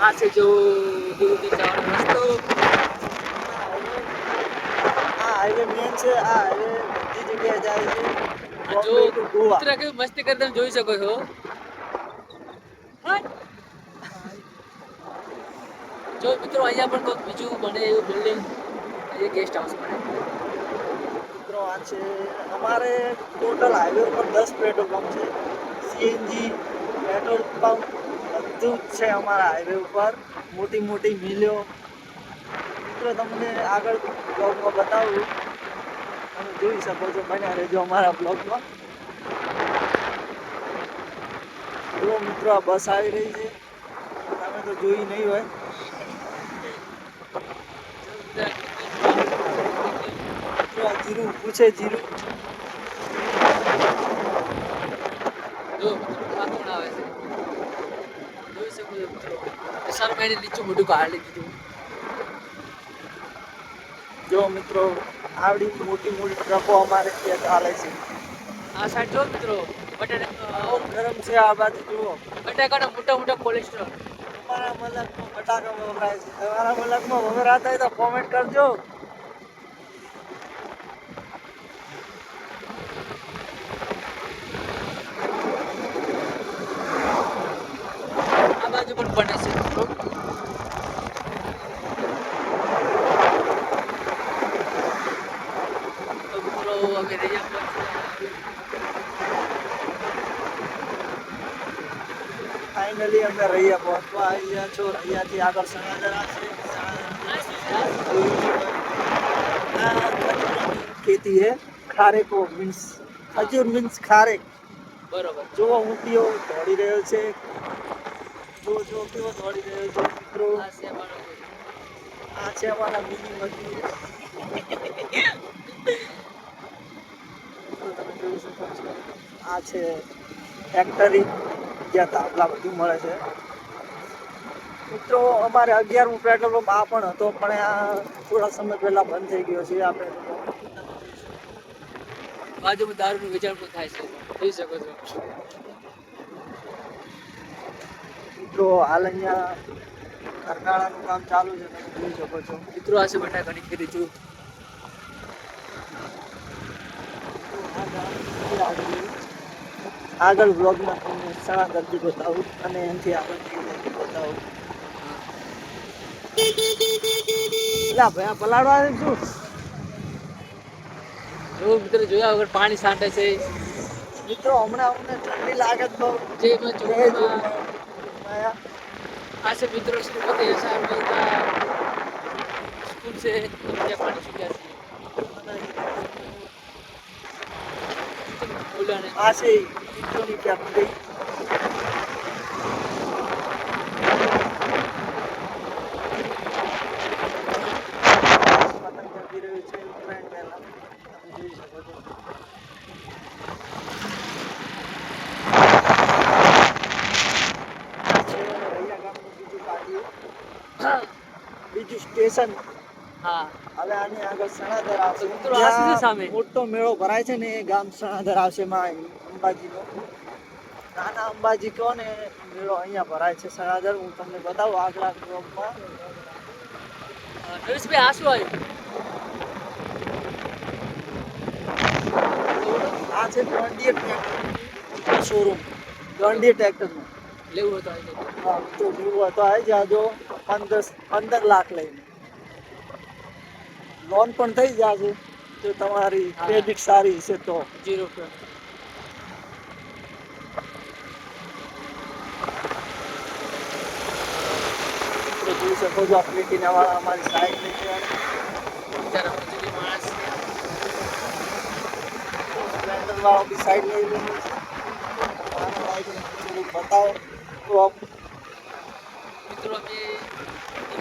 આ છે જો આ હાઈવે મેન છે આ હાઈવે બધી જગ્યાએ જાય છે જો મસ્તી કરી તમે જોઈ શકો છો જો મિત્રો અહીંયા પણ કોઈક બીજું બને એવું બિલ્ડિંગ એ ગેસ્ટ હાઉસ બને. મિત્રો આ છે, અમારે ટોટલ હાઈવે ઉપર દસ પેટ્રોલ પંપ છે. સીએનજી પેટ્રોલ પંપ બધું જ છે અમારા હાઈવે ઉપર. મોટી મોટી મિલો મિત્રો તમને આગળ બ્લોગમાં બતાવું. તમે જોઈ શકો છો, બન્યા રહેજો અમારા બ્લોગમાં જો મિત્રો આ બસ આવી રહી છે. તમે તો જોઈ નહીં હોય મિત્રો આ જીરું પૂછે જીરું જો મિત્રો આ કોણ આવે છે જોઈ શકો છો મિત્રો સર મેં નીચું મોટું કાઢી દીધું જો મિત્રો આવડી મોટી મોટી ટ્રકો અમારે ત્યાં ચાલે છે આ સાઈડ જો મિત્રો બટાટા બહુ ગરમ છે આ બાજુ જુઓ બટાકાના મોટા મોટા કોલેસ્ટ્રોલ તમારા મલકમાં બટાકા વપરાય છે તમારા મલકમાં વપરાતા હોય તો કોમેન્ટ કરજો આ પણ બને છે. અમે રહ્યા. ફાઇનલી રૈયા પહોંચવા આવી ગયા છો આગળ સણાદરા છે. ખેતી છે ખારેકો મીન્સ ખજૂર મીન્સ ખારેક. બરોબર. જો ઊંટીઓ દોડી રહ્યો છે. જો જો કેવો દોડી રહ્યો છે, મિત્રો. આ છે અમારો બીજી મજૂર આ છે ફેક્ટરી જ્યાં તાપલા બધું મળે છે. મિત્રો, અમારે અગિયારમું પેટ્રોલ પંપ આ પણ હતો, પણ આ થોડા સમય પહેલા બંધ થઈ ગયો છે, આપણે બાજુમાં દારૂનું વેચાણ પણ થાય છે, જોઈ શકો છો. મિત્રો હાલ અહીંયા કરનાળાનું કામ ચાલુ છે તમે જોઈ શકો છો. મિત્રો આ છે બટાકાની ખેતી જો આગળ બ્લોગમાં તમને દર્દી બતાવું અને એનાથી આગળ બતાવું. લા ભાઈ આવે શું જો મિત્રો જોયા વગર પાણી છાંટે છે. મિત્રો હમણાં અમને ઠંડી લાગે તો જે જોગમાયા. આ છે મિત્રો શ્રીમતી એસઆર મહેતા સ્કૂલ છે ત્યાં પાણી સુક્યા છે આ છે ઇટોની ફેક્ટરી પતંગ ચગી રહ્યું છે ઉત્તરાયણ પહેલા તમે જોઈ શકો છો આ છે રૈયા ગામનું બીજું પાટિયું બીજું સ્ટેશન. હા. હવે આની આગળ સણાદર આવશે. મિત્રો આ સામે? મોટો મેળો ભરાય છે ને એ ગામ સણાધર આવશે માં અંબાજીનો. નાના અંબાજી કહો ને મેળો અહીંયા ભરાય છે સણાધર. હું તમને બતાવું આગળ બ્લોગમાં. નરેશભાઈ આ શું આવ્યું આ છે ગોંડીએ ટ્રેક્ટર. શોરૂમ. ગોંડીએ ટ્રેક્ટરનું. લેવું હતું હા તો લેવું હતું આવી જાજો. પંદર પંદર લાખ લઈને. લોન પણ થઈ જશે જો તમારી. ક્રેડિટ સારી છે તો. જીરો જોઈ શકો છો આ પ્લેટિના વાળા અમારી સાઈડ લઈ વાળો બી સાઈડ લઈ લેવો છે. આનો લાઈટ થોડુંક બતાવો. તો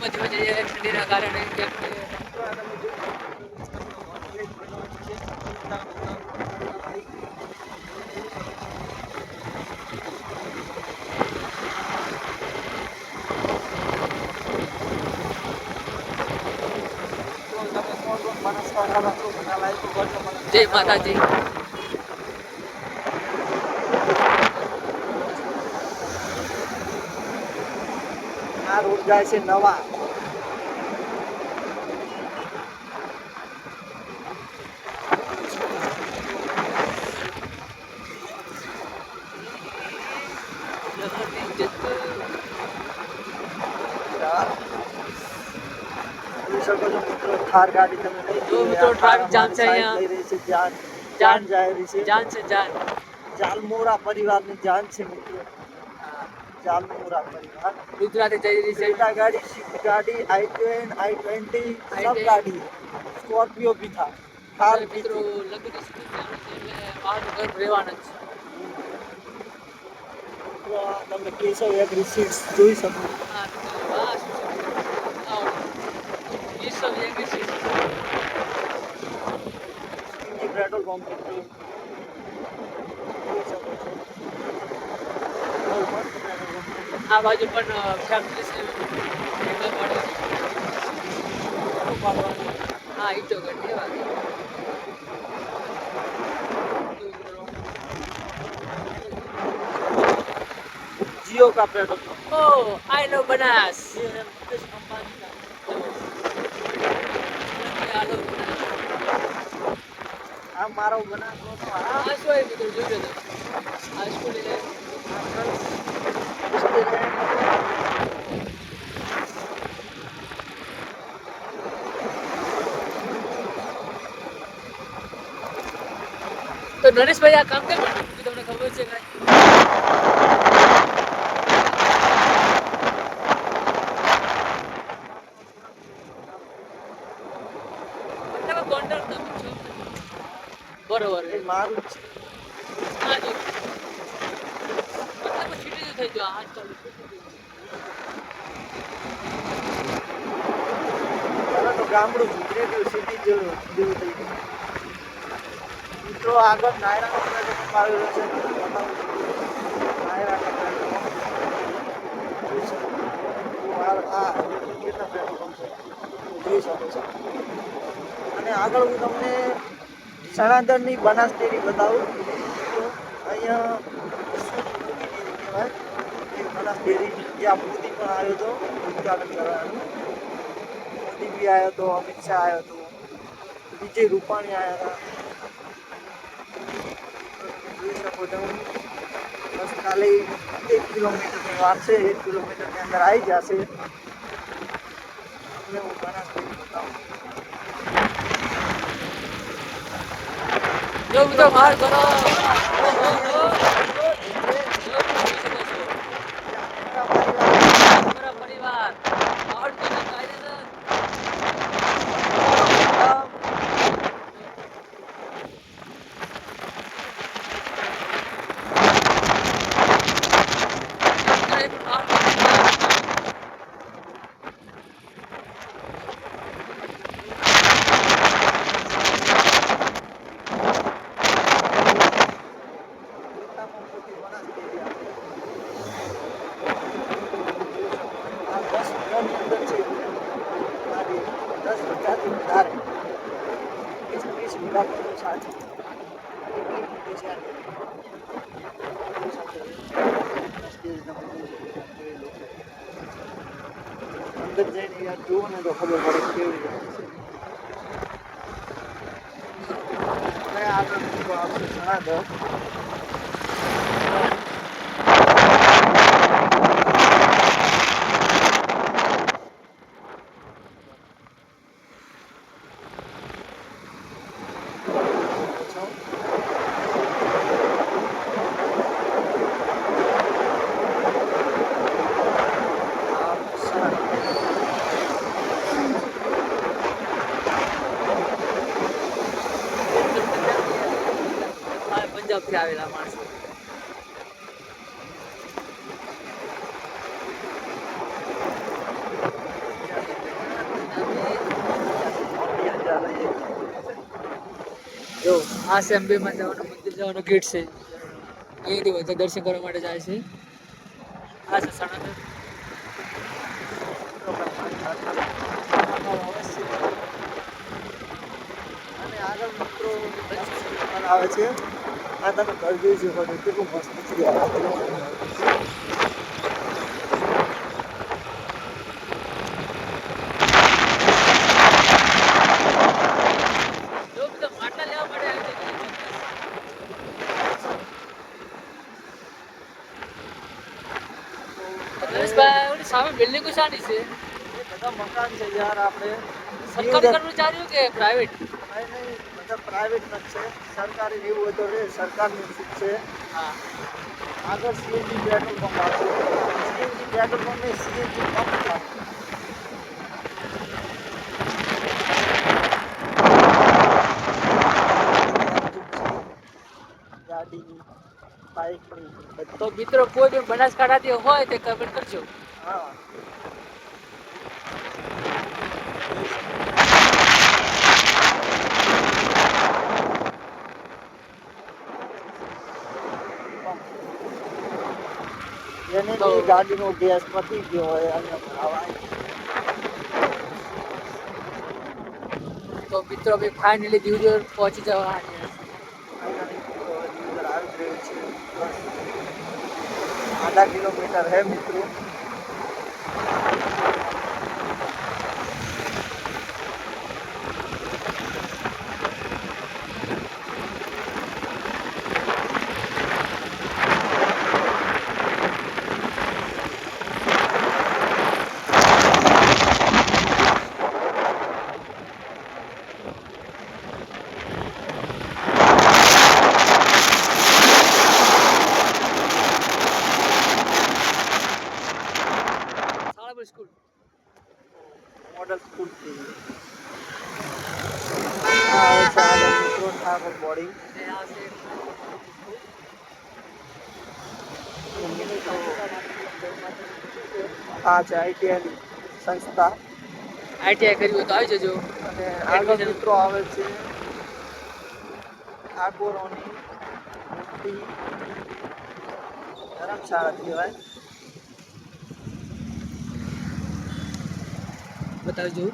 ધીમે ધીમે જઈએ ઠંડીના કારણે જય માતાજી. આ રોડ જાય છે નવા જોઈ શકો છો મિત્રો થાર ગાડી તમે જો મિત્રો, રહ્યા. traffic છે અહીંયા. જાન જાન. જાય રહી છે જાન છે જાન જાલમોરા પરિવારની જાન છે મિત્રો જાલમોરા પરિવાર ગુજરાતી જઈ રહી છે ક્રેટા ગાડી સ્વિફ્ટ ગાડી આઈ ટેન આઈ ટ્વેન્ટી સબ ગાડી સ્કોર્પિયો બી થા થાર મિત્રો લગ્ન સ્કૂલ ઘર રહેવાના છે તમે કેસો એક સીટ્સ જોઈ શકો હા, મિત્રો, આ શું છે? આવો. કેશવ એગ્રી છે. સીએનજી પેટ્રોલ પંપ મિત્રો જોઈ શકો છો બહુ મસ્ત પેટ્રોલ પંપ આ બાજુ પણ ફેક્ટરી છે એમાં પણ ઉપાડવાનું. હા ઈટો ગઢ એવા છે. जियो का पेट्रोल पंप ઓ આઈ લવ આ મારો બનાસનો તો આ હોય મિત્રો જોઈ લો તમે. આ સ્કૂલ એટલે તો નરેશભાઈ આ કામ કેમ તમને ખબર છે કાંઈ તમે તમે છો બરોબર એ મારું છે હા જો મતલબ છીટી થઈ ચાલુ પહેલા તો ગામડું સુધરી ગયું સિટી જેવું જેવું થઈ ગયું મિત્રો આગળ નાયરા આવેલો છે નાયરા છો. આ કેટલા પેટ્રોલ છે જોઈ શકો છો અને આગળ હું તમને સણાદરની બનાસ ડેરી બતાવું. તો અહીંયા શું મોટી ડેરી કહેવાય? એ બનાસ ડેરી જ્યાં મોદી પણ આવ્યો હતો, ઉદઘાટન કરવાનું. મોદી બી આવ્યો હતો, અમિત શાહ આવ્યો હતો, વિજય રૂપાણી આવ્યા હતા. જોઈ શકો છો, બસ ખાલી એક કિલોમીટરની વાર છે, એક કિલોમીટરની અંદર આવી જશે. તમને હું બનાસ ડેરી બતાવું. જો મિત્રો બહાર કરો ઓહો, ઓહો. તમારા પરિવાર બહાર કરો કાયદેસર. બહાર કરો. આ દસ વીઘાની અંદર છે આ ડેરી. દસ વીઘાથી વધારે વીસ ત્રીસ વીઘા પર તો સાચી એટલી મોટી છે આ ડેરી. જોઈ શકો છો. દસ ડેરી તમે જોઈ શકો છો. જોઈ લો. અંદર જઈને યાર જુઓ ને તો ખબર પડે કે કેવી રીતે છે હવે આગળ પંજાબથી આવેલા માણસો. જો, આ છે જવાનું, મંદિર જવાનું ગેટ છે. અહીંયાથી બધા દર્શન કરવા માટે જાય છે. આ છે સણાતન આવે છે. આ તમે ઘર જોઈ શકો છો કેટલું મસ્ત છે આ. જો બધા માટલા લેવા માટે આવી જજો. નરેશભાઈ ઓલી સામે બિલ્ડિંગો શાની છે એ બધા મકાન છે યાર આપણે સરકારી કર્મચારીઓ કે પ્રાઇવેટ નહીં, નહીં, પ્રાઇવેટ જ છે. સરકારી એવું હોય તો રે સરકારની સીટ છે. હા આગળ સીએનજી પેટ્રોલ પંપ આવશે. સીએનજી પેટ્રોલ પંપ નહીં સીએનજી પંપ ગાડીની બાઇકની તો મિત્રો કોઈ બનાસકાંઠાથી હોય તે કમેન્ટ કરજો. હા. જેને તો- બી ગાડીનો ગેસ પતી ગયો હોય અને ભરાવાય તો મિત્રો અમે ફાઇનલી દિવજો પહોંચી જવા આધા કિલોમીટર હે મિત્રો શાળાપુર સ્કૂલ મોડલ સ્કૂલથી આ છે મિત્રો ઠાકોર આ છે આ આઈટીઆઈ સંસ્થા. આઈટીઆઈ કર્યું હોય તો આવી જજો. અને આગળ મિત્રો આવે છે ઠાકોરોની મોટી ધર્મશાળા કહેવાય. બતાવજો.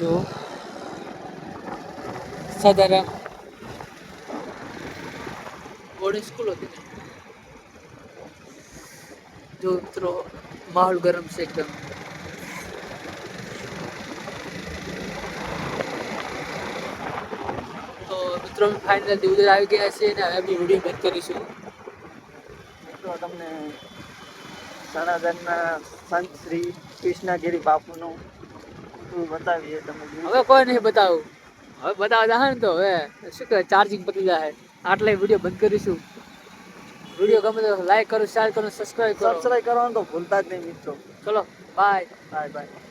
જો સાધારણ બોર્ડિંગ સ્કૂલ હતી જો મિત્રો માહોલ ગરમ છે એકદમ. તો મિત્રો ફાઇનલ દિવસ આવી ગયા છે અને હવે આપણી વીડિયો બંધ કરીશું. તો તમને સનાતનના સંત શ્રી કૃષ્ણગીરી બાપુનું બતાવીએ તમે હવે કોઈ નહીં બતાવું. હવે બતાવવા જાય ને તો હવે શું કહેવાય ચાર્જિંગ પતી જાય. આટલે વીડિયો બંધ કરીશું. વીડિયો ગમે તો લાઈક કરો શેર કરો સબસ્ક્રાઈબ કરો. સબસ્ક્રાઈબ કરવાનું તો ભૂલતા જ નહીં મિત્રો. ચલો બાય બાય બાય